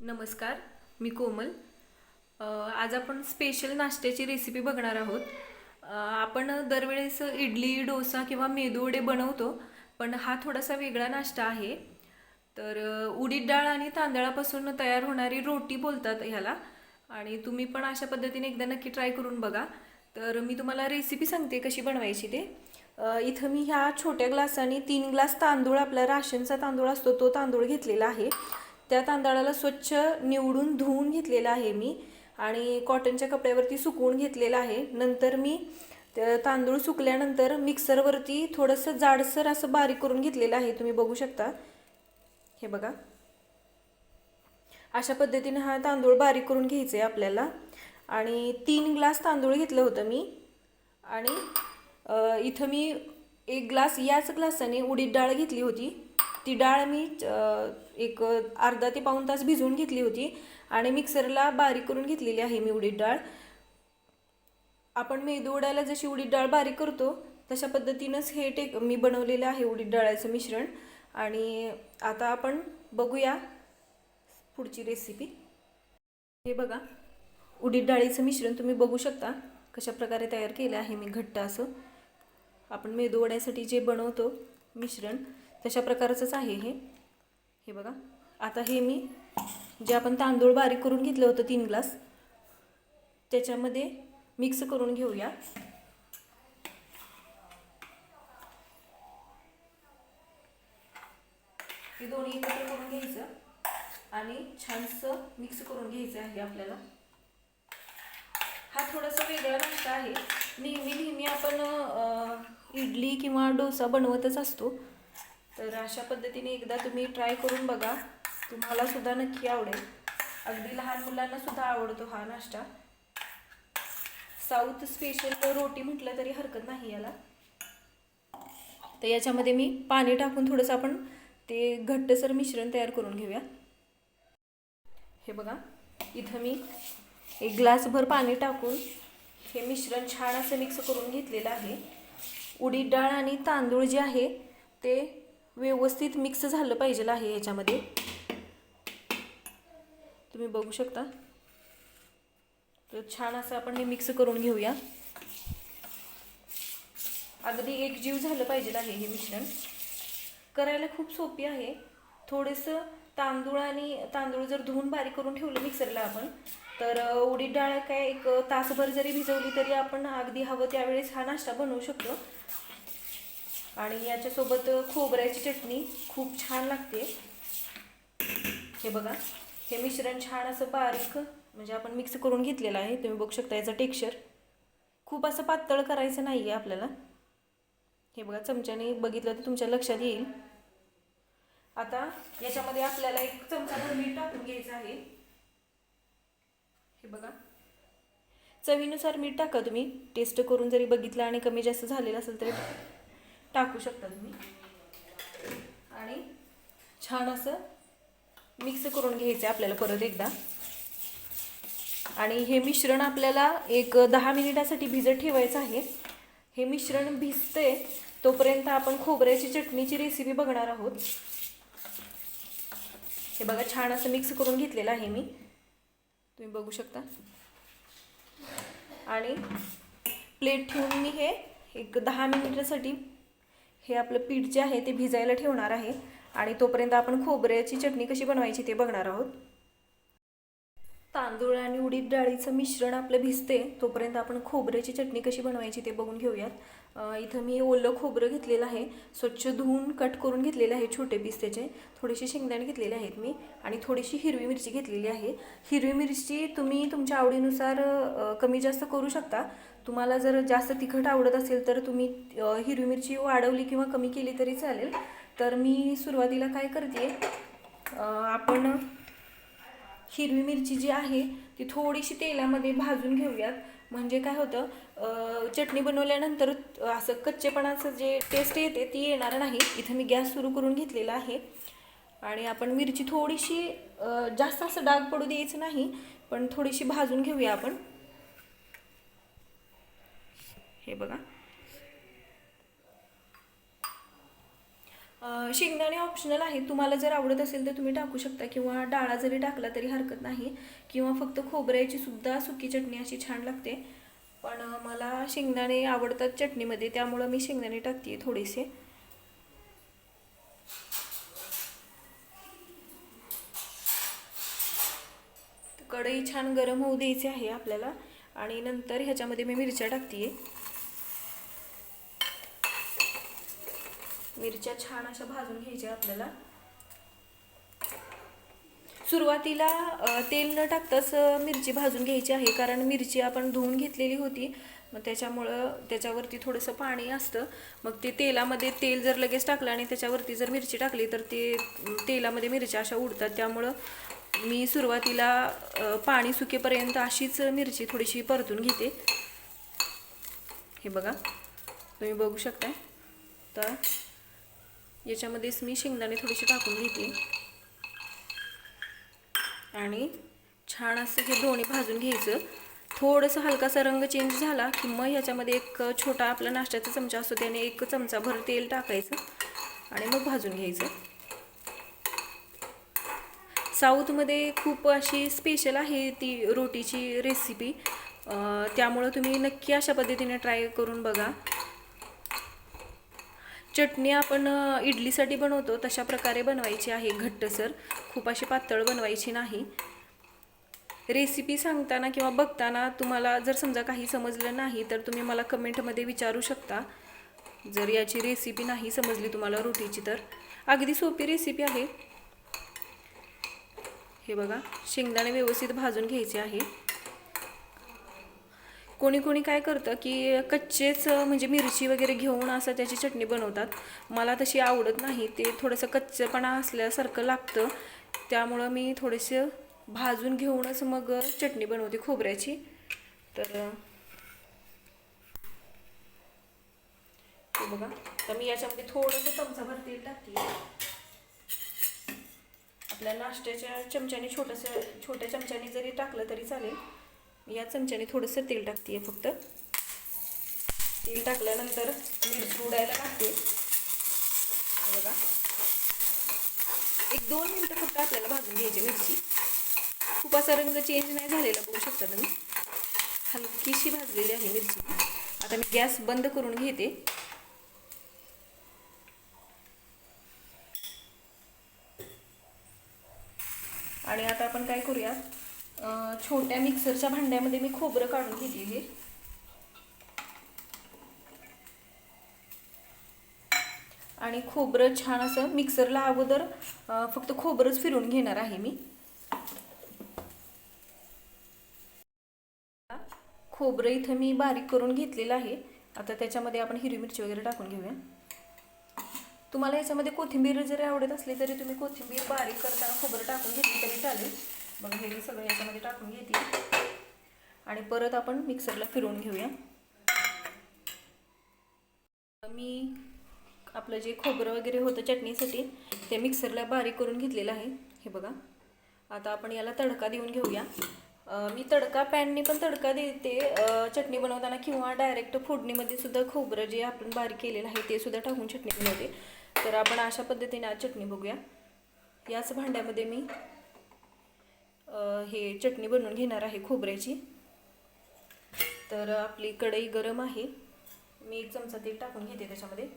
नमस्कार मी कोमल. आज आपण स्पेशल नाश्त्याची रेसिपी बघणार आहोत. आपण दरवेळेस इडली डोसा किंवा मेदूवडे बनवतो पण हा थोडासा वेगळा नाश्ता आहे. तर उडीद डाळ आणि तांदळापासून तयार होणारी रोटी बोलतात ह्याला. आणि तुम्ही पण अशा पद्धतीने एकदा नक्की ट्राय करून बघा. तर मी तुम्हाला रेसिपी सांगते कशी बनवायची ते. इथं मी ह्या छोट्या ग्लासाने तीन ग्लास तांदूळ आपला राशनचा तांदूळ असतो तो तांदूळ घेतलेला आहे. त्या तांदळाला स्वच्छ निवडून धुवून घेतलेला आहे मी आणि कॉटनच्या कपड्यावरती सुकवून घेतलेला आहे. नंतर मी तांदूळ सुकल्यानंतर मिक्सरवरती थोडंसं जाडसर असं बारीक करून घेतलेलं आहे. तुम्ही बघू शकता. हे बघा. अशा पद्धतीने हा तांदूळ बारीक करून घ्यायचा आहे आपल्याला. आणि तीन ग्लास तांदूळ घेतलं होतं मी. आणि इथं मी एक ग्लास याच ग्लासाने उडीद डाळ घेतली होती. ती डाळ मी एक अर्धा ते पाऊण तास भिजवून घेतली होती आणि मिक्सरला बारीक करून घेतलेली आहे मी उडीद डाळ. आपण मेदूवड्याला जशी उडीद डाळ बारीक करतो तशा पद्धतीनंच हे टेक मी बनवलेलं आहे उडीद डाळाचं मिश्रण. आणि आता आपण बघूया पुढची रेसिपी हे बघा उडीद डाळीचं मिश्रण तुम्ही बघू शकता कशा प्रकारे तयार केलं आहे मी घट्ट असं. आपण मेदू वड्यासाठी जे बनवतो मिश्रण तशा प्रकारचंच आहे हे? हे बघा. आता हे मी जे आपण तांदूळ बारीक करून घेतलं होतं तीन ग्लास त्याच्यामध्ये मिक्स करून घेऊया. हे दोन्ही एकत्र करून घ्यायचं आणि छानसं मिक्स करून घ्यायचं आहे आपल्याला. हा थोडासा वेगळा नाश्ता आहे. नेहमी नेहमी आपण इडली किंवा डोसा बनवतच असतो. तर अशा पद्धतीने एकदा तुम्ही ट्राय करून बघा. तुम्हाला सुद्धा नक्की आवडेल. अगदी लहान मुलांना सुद्धा आवडतो हा नाश्ता. साऊथ स्पेशल रोटी म्हटलं तरी हरकत नाही याला. तर याच्यामध्ये मी पाणी टाकून थोडंसं आपण ते घट्टसर मिश्रण तयार करून घेऊया. हे बघा. इथं मी एक ग्लासभर पाणी टाकून हे मिश्रण छान असं मिक्स करून घेतलेलं आहे. उडीद डाळ आणि तांदूळ जे आहे ते व्यवस्थित मिक्स झालं पाहिजे आहे याच्यामध्ये तुम्ही बघू शकता. तर छान असं आपण हे मिक्स करून घेऊया. अगदी एकजीव झालं पाहिजे आहे हे मिश्रण. करायला खूप सोपी आहे. थोडंसं तांदूळ आणि तांदूळ जर धुवून बारीक करून ठेवलं मिक्सरला आपण तर उडीद डाळ काय एक तासभर जरी भिजवली तरी आपण अगदी हवं त्यावेळेस हा नाश्ता बनवू शकतो. आणि याच्यासोबत खोबऱ्याची चटणी खूप छान लागते. हे बघा हे मिश्रण छान असं बारीक म्हणजे आपण मिक्स करून घेतलेलं आहे. तुम्ही बघू शकता याचं टेक्स्चर. खूप असं पातळ करायचं नाही आहे आपल्याला. हे बघा चमच्याने बघितलं तर तुमच्या लक्षात येईल. आता याच्यामध्ये आपल्याला एक चमचाभर मीठ टाकून घ्यायचं आहे. हे बघा. चवीनुसार मीठ टाका तुम्ही. टेस्ट करून जरी बघितलं आणि कमी जास्त झालेलं असेल तरी टाकू शकता तुम्ही. आणि छान असं मिक्स करून घ्यायचं आहे आपल्याला परत एकदा. आणि हे मिश्रण आपल्याला एक दहा मिनिटासाठी भिजत ठेवायचं आहे. हे मिश्रण भिजते तोपर्यंत आपण खोबऱ्याची चटणीची रेसिपी बघणार आहोत. हे बघा छान असं मिक्स करून घेतलेलं आहे मी. तुम्ही बघू शकता. आणि प्लेट ठेवून मी हे एक दहा मिनिटासाठी हे आपलं पीठ जे आहे ते भिजायला ठेवणार आहे आणि तोपर्यंत आपण खोबऱ्याची चटणी कशी बनवायची ते बघणार आहोत. तांदूळ आणि उडीद डाळीचं मिश्रण आपलं भिजते तोपर्यंत आपण खोबऱ्याची चटणी कशी बनवायची ते बघून घेऊयात. इथं मी ओलं खोबरं घेतलेलं आहे स्वच्छ धुवून कट करून घेतलेलं आहे छोटे पीस त्याचे. थोडेसे शेंगदाणे घेतलेले आहेत मी आणि थोडीशी हिरवी मिरची घेतलेली आहे. हिरवी मिरची तुम्ही तुमच्या आवडीनुसार कमी जास्त करू शकता. तुम्हाला जर जास्त तिखट आवडत असेल तर तुम्ही हिरवी मिरची वाढवली किंवा कमी केली तरी चालेल. तर मी सुरुवातीला काय करते आपण हिरवी मिरची जी आहे ती थोडीशी तेलामध्ये भाजून घेऊयात. म्हणजे काय होतं चटणी बनवल्यानंतर असं कच्चेपणाचं जे टेस्ट येते ती येणार नाही. इथं मी गॅस सुरू करून घेतलेला आहे. आणि आपण मिरची थोडीशी जास्त असं डाग पडू द्यायचं नाही पण थोडीशी भाजून घेऊया आपण. हे बघा. शेंगदाणे ऑप्शनल आहे तुम्हाला जर आवडत असेल तर तुम्ही टाकू शकता. किंवा डाळा जरी टाकला तरी हरकत नाही. किंवा फक्त खोबऱ्याची सुद्धा सुकी चटणी अशी छान लागते. पण मला शेंगदाणे आवडतात चटणीमध्ये. त्यामुळं मी शेंगदाणे टाकते थोडेसे. कढई छान गरम होऊ द्यायची आहे आपल्याला. आणि नंतर ह्याच्यामध्ये मी मिरच्या टाकते मिरच्या छान अशा भाजून घ्यायच्या आपल्याला. सुरुवातीला तेल न टाकताच मिरची भाजून घ्यायची आहे कारण मिरची आपण धुवून घेतलेली होती. मग त्याच्यामुळं त्याच्यावरती थोडंसं पाणी असतं. मग ते तेलामध्ये तेल जर लगेच टाकलं आणि त्याच्यावरती जर मिरची टाकली तर ते तेलामध्ये मिरच्या अशा उडतात. त्यामुळं मी सुरुवातीला पाणी सुकेपर्यंत अशीच मिरची थोडीशी परतून घेते. हे बघा तुम्ही बघू शकता तर याच्यामध्येच मी शेंगदाणे थोडेसे टाकून घेते. आणि छान असं हे दोन्ही भाजून घ्यायचं. थोडंसं हलकासा रंग चेंज झाला की मग ह्याच्यामध्ये एक छोटा आपला नाश्त्याचा चमचा असतो त्याने एक चमचाभर तेल टाकायचं आणि मग भाजून घ्यायचं. साऊथमध्ये खूप अशी स्पेशल आहे ती रोटीची रेसिपी त्यामुळं तुम्ही नक्की अशा पद्धतीने ट्राय करून बघा. चटणी आपण इडलीसाठी बनवतो तशा प्रकारे बनवायची आहे. घट्टसर खूप अशी पातळ बनवायची नाही. रेसिपी सांगताना किंवा बघताना तुम्हाला जर समजा काही समजलं नाही तर तुम्ही मला कमेंटमध्ये विचारू शकता. जर याची रेसिपी नाही समजली तुम्हाला रोटीची तर. अगदी सोपी रेसिपी आहे. हे बघा शेंगदाणे व्यवस्थित भाजून घ्यायचे आहे. कोणी कोणी काय करतं की कच्चेच म्हणजे मिरची वगैरे घेऊन असं त्याची चटणी बनवतात. मला तशी आवडत नाही. ते थोडंसं कच्चेपणा असल्यासारखं लागतं. त्यामुळं मी थोडेसे भाजून घेऊनच मग चटणी बनवते खोबऱ्याची. तर बघा. तर मी याच्यामध्ये थोडंसं चमचाभर तेल टाकते. आपल्या नाश्त्याच्या चमच्याने छोटंसं छोट्या चमच्याने जरी टाकलं तरी चालेल. या चमच्याने थोडंसं तेल टाकते आहे फक्त. तेल टाकल्यानंतर मिरची उडायला लागते बघा. एक दोन मिनटं फक्त आपल्याला भाजून घ्यायची मिरची. खूप असा रंग चेंज नाही झालेला बघू शकता तुम्ही. हलकीशी भाजलेली आहे मिरची. आता मी गॅस बंद करून घेते. आणि आता आपण काय करूया? छोट्या मिक्सरच्या भांड्यामध्ये मी खोबरं काढून घेते हे आणि खोबरं छान असं मिक्सरला अगोदर फक्त खोबरंच फिरून घेणार आहे मी. खोबरं इथं मी बारीक करून घेतलेलं आहे. आता त्याच्यामध्ये आपण हिरवी मिरची वगैरे टाकून घेऊया. तुम्हाला याच्यामध्ये कोथिंबीर जरी आवडत असली तरी तुम्ही कोथिंबीर बारीक करताना खोबरं टाकून घेतली तरी चालेल. बघा हे मी सगळं याच्यामध्ये टाकून घेते. आणि परत आपण मिक्सरला फिरवून घेऊया. मी आपलं जे खोबरं वगैरे होतं चटणीसाठी ते मिक्सरला बारीक करून घेतलेलं आहे. हे बघा. आता आपण याला तडका देऊन घेऊया. मी तडका पॅनने पण तडका देते. चटणी बनवताना किंवा डायरेक्ट फोडणीमध्ये सुद्धा खोबरं जे आपण बारीक केलेलं आहे ते सुद्धा टाकून चटणी बनवते तर आपण अशा पद्धतीने आज चटणी बघूया. याच भांड्यामध्ये मी हे चटणी बनवून घेणार आहे खोबऱ्याची. तर आपली कढई गरम आहे. मी एक चमचा तेल टाकून घेते त्याच्यामध्ये.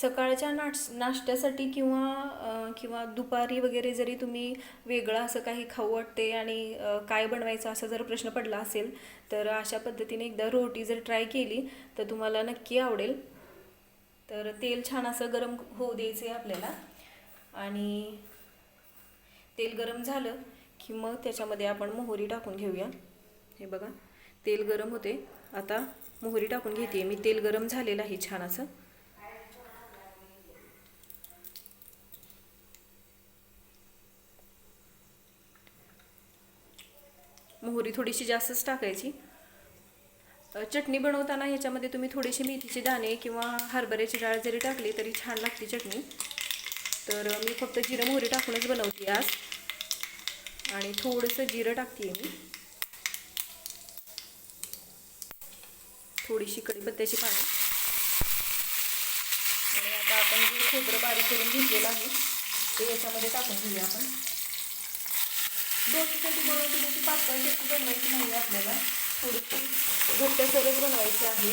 सकाळच्या नाश नाश्त्यासाठी किंवा किंवा दुपारी वगैरे जरी तुम्ही वेगळं असं काही खाऊ वाटते आणि काय बनवायचं असा जर प्रश्न पडला असेल तर अशा पद्धतीने एकदा रोटी जर ट्राय केली तर तुम्हाला नक्की आवडेल. तर तेल छान असं गरम होऊ द्यायचं आहे आपल्याला. आणि तेल गरम झालं की मग त्याच्यामध्ये आपण मोहरी टाकून घेऊया. हे बघा तेल गरम होते. आता मोहरी टाकून घेते. मी तेल गरम झालेलं आहे छान असं. मोहरी थोडीशी जास्तच टाकायची. चटणी बनवताना ह्याच्यामध्ये तुम्ही थोडेसे मेथीचे दाणे किंवा हरभऱ्याची डाळ जरी टाकली तरी छान लागते चटणी. तर मी फक्त जिरं मोहरी टाकूनच बनवते आज. आणि थोडंसं जिरं टाकते मी. थोडीशी कढीपत्त्याची पानं. आणि आता आपण जे खोबरं बारीक करून घेतलेलं आहे ते याच्यामध्ये टाकून घेऊया आपण. डोसीसाठी बनवते त्याची पातळ शेती बनवायची नाही आपल्याला. थोडीशी घट्टसरच बनवायची आहे.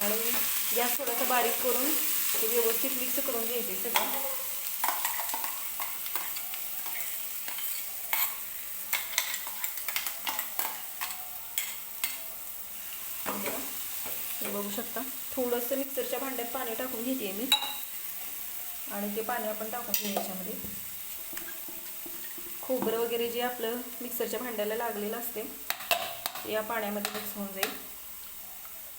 आणि गॅस थोडासा बारीक करून ते व्यवस्थित मिक्स करून घ्यायचे सगळं. बघू शकता. थोडंसं मिक्सरच्या भांड्यात पाणी टाकून घेते मी. आणि ते पाणी आपण टाकून घेऊ याच्यामध्ये खोबरं वगैरे जे आपलं मिक्सरच्या भांड्याला लागलेलं असते ते या पाण्यामध्ये मिक्स होऊन जाईल.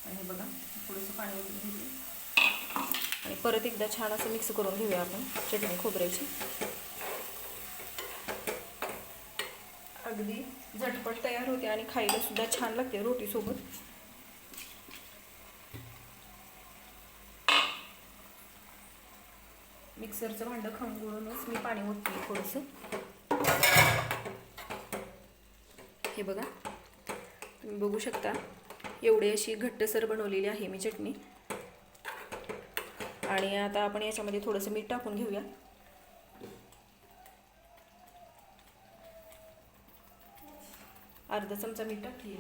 आणि बघा थोडंसं पाणी वगैरे घेते आणि परत एकदा छान असं मिक्स करून घेऊया आपण चटणी खोबऱ्याची. अगदी झटपट तयार होते आणि खायला सुद्धा छान लागते रोटीसोबत मिक्सरचं भांडं खंगुळूनच मी पाणी ओतते थोडंसं. हे बघा. तुम्ही बघू शकता एवढी अशी घट्टसर बनवलेली आहे मी चटणी. आणि आता आपण याच्यामध्ये थोडंसं मीठ टाकून घेऊया. अर्धा चमचा मीठ टाकली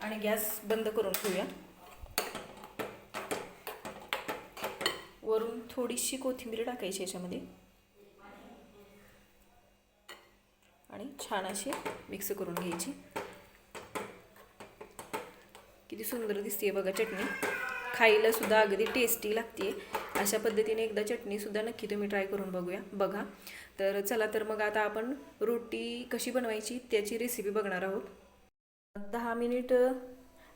आणि गॅस बंद करून ठेवूया. वरून थोडीशी कोथिंबीर टाकायची याच्यामध्ये आणि छान अशी मिक्स करून घ्यायची. किती सुंदर दिसते बघा चटणी. खायला सुद्धा अगदी टेस्टी लागते अशा पद्धतीने एकदा चटणीसुद्धा नक्की तुम्ही ट्राय करून बघूया. बघा. तर चला तर मग आता आपण रोटी कशी बनवायची त्याची रेसिपी बघणार आहोत. दहा मिनिट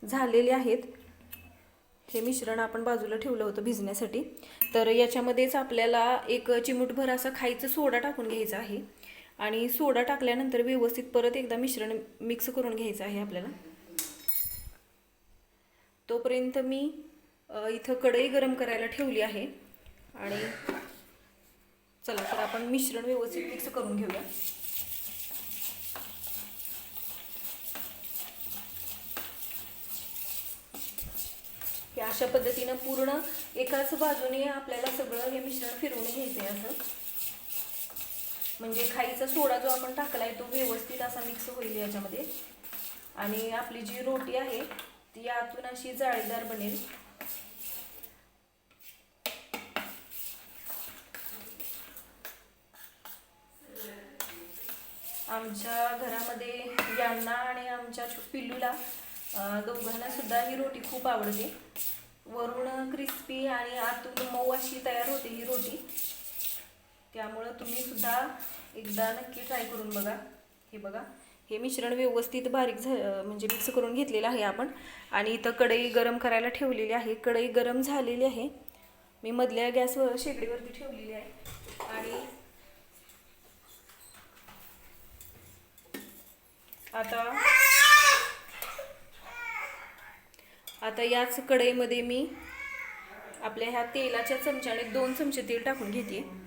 झालेले आहेत. हे मिश्रण आपण बाजूला ठेवलं होतं भिजण्यासाठी. तर याच्यामध्येच आपल्याला एक चिमूटभर असा खायचं सोडा टाकून घ्यायचा आहे. आणि सोडा टाकल्यानंतर व्यवस्थित परत एकदा मिश्रण मिक्स करून घ्यायचं आहे आपल्याला. तोपर्यंत मी इथं कढई गरम करायला ठेवली आहे. आणि चला तर आपण मिश्रण व्यवस्थित मिक्स करून घेऊया. अशा पद्धतीनं पूर्ण एकाच बाजूने आपल्याला सगळं हे मिश्रण फिरवून घ्यायचं आहे असं. म्हणजे खाईचा सोडा जो आपण टाकला आहे तो व्यवस्थित असा मिक्स होईल याच्यामध्ये. आणि आपली जी रोटी आहे ती आतून अशी जाळीदार बनेल. आमच्या घरामध्ये यांना आणि आमच्या पिल्लूला दोघांना सुद्धा ही रोटी खूप आवडते. वरून क्रिस्पी आणि आतून मऊ अशी तयार होते ही रोटी. त्यामुळं तुम्ही सुद्धा एकदा नक्की ट्राय करून बघा. हे बघा. हे मिश्रण व्यवस्थित बारीक झा म्हणजे मिक्स करून घेतलेलं आहे आपण. आणि इथं कढई गरम करायला ठेवलेली आहे. कढई गरम झालेली आहे. मी मधल्या गॅसवर शेगडीवरती ठेवलेली आहे. आणि आता आता याच कढईमध्ये मी आपल्या ह्या तेलाच्या चमच्याने दोन चमचे तेल टाकून घेते.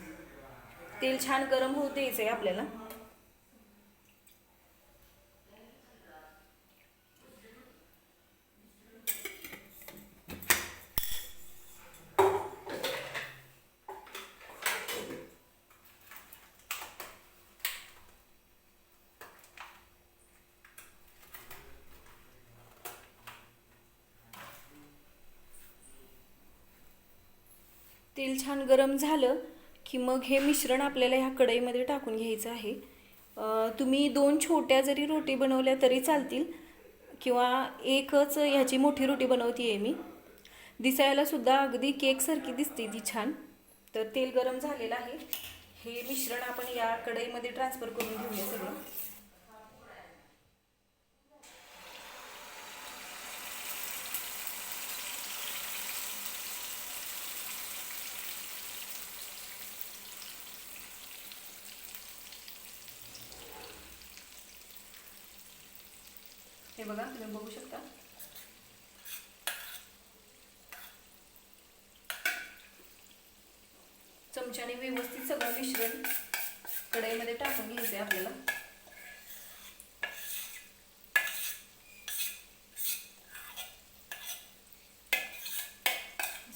तेल छान गरम होऊ द्यायचं आहे आपल्याला. तेल छान गरम झालं. की मग हे मिश्रण आपल्याला ह्या कढईमध्ये टाकून घ्यायचं आहे. तुम्ही दोन छोट्या जरी रोटी बनवल्या तरी चालतील किंवा एकच ह्याची मोठी रोटी बनवती आहे मी दिसायलासुद्धा अगदी केकसारखी दिसते ती छान. तर तेल गरम झालेलं आहे. हे मिश्रण आपण या कढईमध्ये ट्रान्सफर करून घेऊया सगळं. बघा तुम्ही बघू शकता. चमच्याने व्यवस्थित सगळं मिश्रण कढईमध्ये टाकून घ्यायचं आहे आपल्याला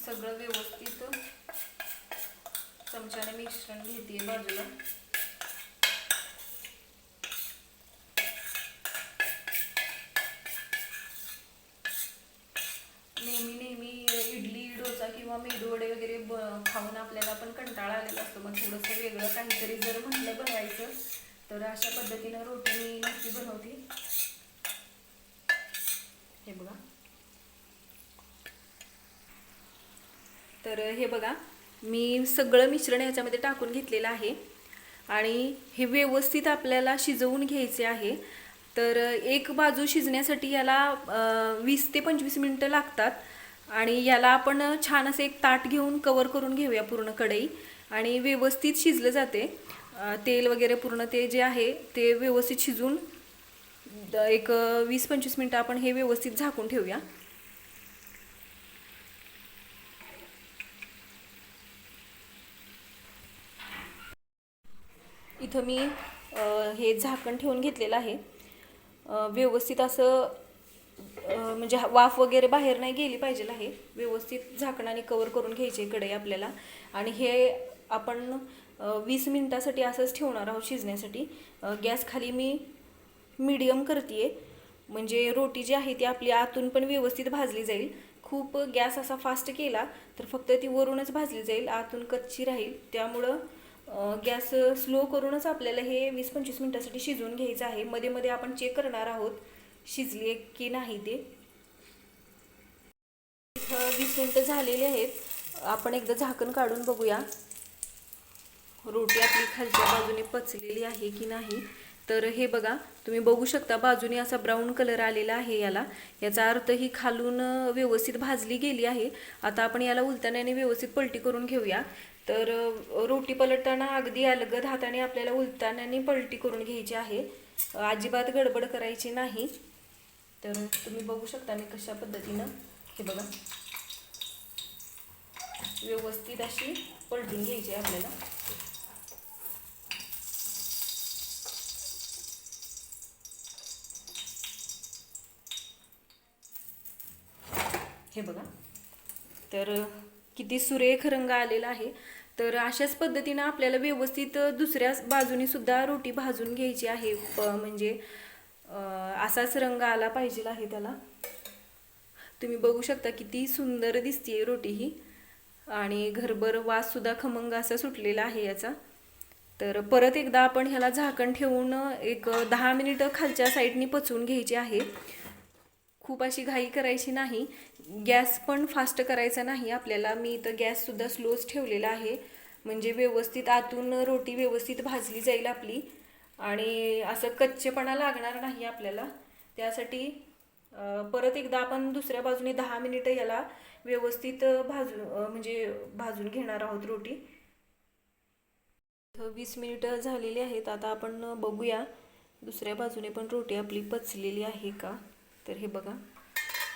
सगळं व्यवस्थित चमच्याने मिश्रण घेते बाजूला नेहमी नेहमी इडली डोसा किंवा मेदू वडे वगैरे ब खाऊन आपल्याला पण कंटाळा आलेला असतो. मग थोडंसं वेगळं काहीतरी जर म्हटलं बनवायचं तर अशा पद्धतीनं रोटी मी नक्की बनवते. हे बघा. तर हे बघा मी सगळं मिश्रण ह्याच्यामध्ये टाकून घेतलेलं आहे. आणि हे व्यवस्थित आपल्याला शिजवून घ्यायचे आहे. तर एक बाजू शिजण्यासाठी याला वीस ते पंचवीस मिनटं लागतात. आणि याला आपण छान असं एक ताट घेऊन कवर करून घेऊया पूर्ण कढई. आणि व्यवस्थित शिजलं जाते. तेल वगैरे पूर्ण ते जे आहे ते व्यवस्थित शिजून द- एक वीस पंचवीस मिनटं आपण हे व्यवस्थित झाकून ठेवूया. इथं मी हे झाकण ठेवून घेतलेलं आहे. व्यवस्थित असं म्हणजे वाफ वगैरे बाहेर नाही गेली पाहिजे आहे. व्यवस्थित झाकणाने कवर करून घ्यायचे कढई आपल्याला. आणि हे आपण वीस मिनटासाठी असंच ठेवणार आहोत शिजण्यासाठी. गॅस खाली मी मीडियम करते म्हणजे रोटी जी आहे ती आपली आतून पण व्यवस्थित भाजली जाईल. खूप गॅस असा फास्ट केला तर फक्त ती वरूनच भाजली जाईल आतून कच्ची राहील. त्यामुळं गॅस स्लो करूनच आपल्याला हे वीस पंचवीस मिनटासाठी शिजवून घ्यायचं आहे. मध्ये मध्ये आपण चेक करणार आहोत. शिजली की नाही ते? इथं वीस मिनटं झालेली आहेत. आपण एकदा झाकण काढून बघूया. रोटी आपली खालच्या बाजूने पचलेली आहे की नाही? तर हे बघा तुम्ही बघू शकता बाजूने असा ब्राऊन कलर आलेला आहे याला. याचा अर्थ ही खालून व्यवस्थित भाजली गेली आहे. आता आपण याला उलताण्याने व्यवस्थित पलटी करून घेऊया. तर रोटी पलटताना अगदी अलगद हाताने आपल्याला उलताण्याने पलटी करून घ्यायची आहे. अजिबात गडबड करायची नाही. तर तुम्ही बघू शकता मी कशा पद्धतीनं हे बघा. व्यवस्थित अशी पलटून घ्यायची आहे आपल्याला. हे बघा. तर किती सुरेख रंग आलेला आहे. तर अशाच पद्धतीनं आपल्याला व्यवस्थित दुसऱ्या बाजूनी सुद्धा रोटी भाजून घ्यायची आहे. प- म्हणजे असाच रंग आला पाहिजे आहे त्याला. तुम्ही बघू शकता किती सुंदर दिसते रोटी ही. आणि घरभर वाससुद्धा खमंग असा सुटलेला आहे याचा. तर परत एकदा आपण ह्याला झाकण ठेवून एक दहा मिनिटं खालच्या साईडनी पचवून घ्यायची आहे. खूप अशी घाई करायची नाही. गॅस पण फास्ट करायचा नाही. आपल्याला मी इथं गॅससुद्धा स्लोच ठेवलेला आहे. म्हणजे व्यवस्थित आतून रोटी व्यवस्थित भाजली जाईल आपली. आणि असं कच्चेपणा लागणार नाही आपल्याला. त्यासाठी परत एकदा आपण दुसऱ्या बाजूने दहा मिनिटं याला व्यवस्थित भाजू म्हणजे भाजून घेणार आहोत रोटी. वीस मिनिटं झालेली आहेत. आता आपण बघूया दुसऱ्या बाजूने पण रोटी आपली पचलेली आहे का? तर हे बघा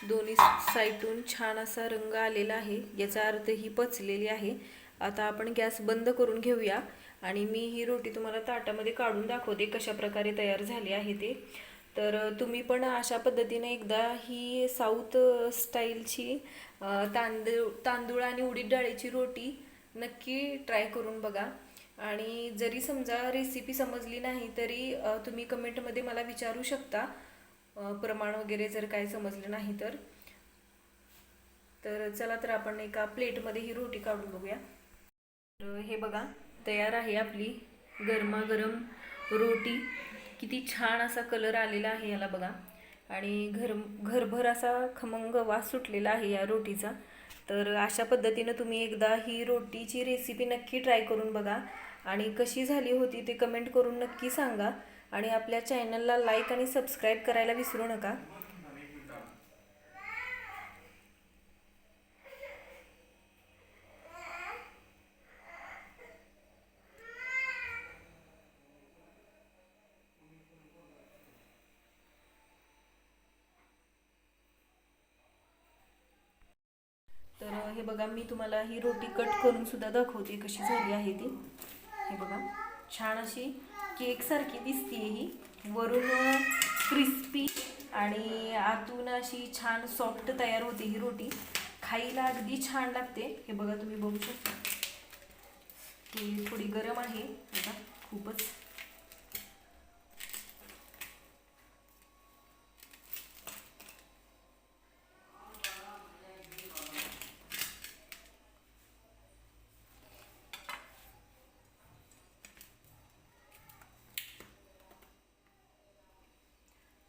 दोन्ही साईडून छान असा रंग आलेला आहे. याचा अर्थ ही पचलेली आहे. आता आपण गॅस बंद करून घेऊया. आणि मी ही रोटी तुम्हाला ताटामध्ये काढून दाखवते कशा प्रकारे तयार झाली आहे ते. तर तुम्ही पण अशा पद्धतीने एकदा ही साऊथ स्टाईलची तांदूळ तांदूळ आणि उडीद डाळीची रोटी नक्की ट्राय करून बघा. आणि जरी समजा रेसिपी समजली नाही तरी तुम्ही कमेंटमध्ये मला विचारू शकता प्रमाण वगैरे जर काय समजलं नाही तर. तर चला तर आपण एका प्लेटमध्ये ही रोटी काढून बघूया. तर हे बघा. तयार आहे आपली गरमागरम रोटी. किती छान असा कलर आलेला आहे याला बघा. आणि घर घरभर असा खमंग वास सुटलेला आहे या रोटीचा. तर अशा पद्धतीनं तुम्ही एकदा ही रोटीची रेसिपी नक्की ट्राय करून बघा. आणि कशी झाली होती ते कमेंट करून नक्की सांगा. आणि आपल्या चॅनलला लाईक आणि सबस्क्राईब करायला विसरू नका तर हे बघा मी तुम्हाला ही रोटी कट करून सुद्धा दाखवते कशी झाली आहे ती. हे बघा छान अशी केक सारखी दिसते ही. वरून क्रिस्पी आणि आतून अशी छान सॉफ्ट तयार होते ही रोटी. खायला अगदी छान लागते. हे बघा तुम्ही बघू शकता. ती थोडी गरम आहे. बघा खूपच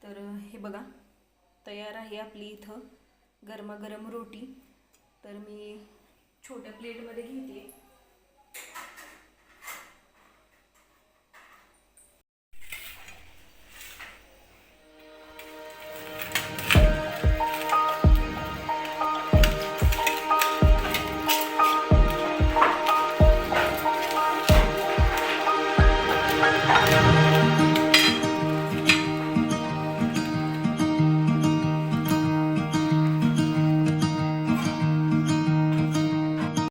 तर हे बघा. तयार आहे आपली इथं गरमागरम रोटी. तर मी छोट्या प्लेटमध्ये घेते.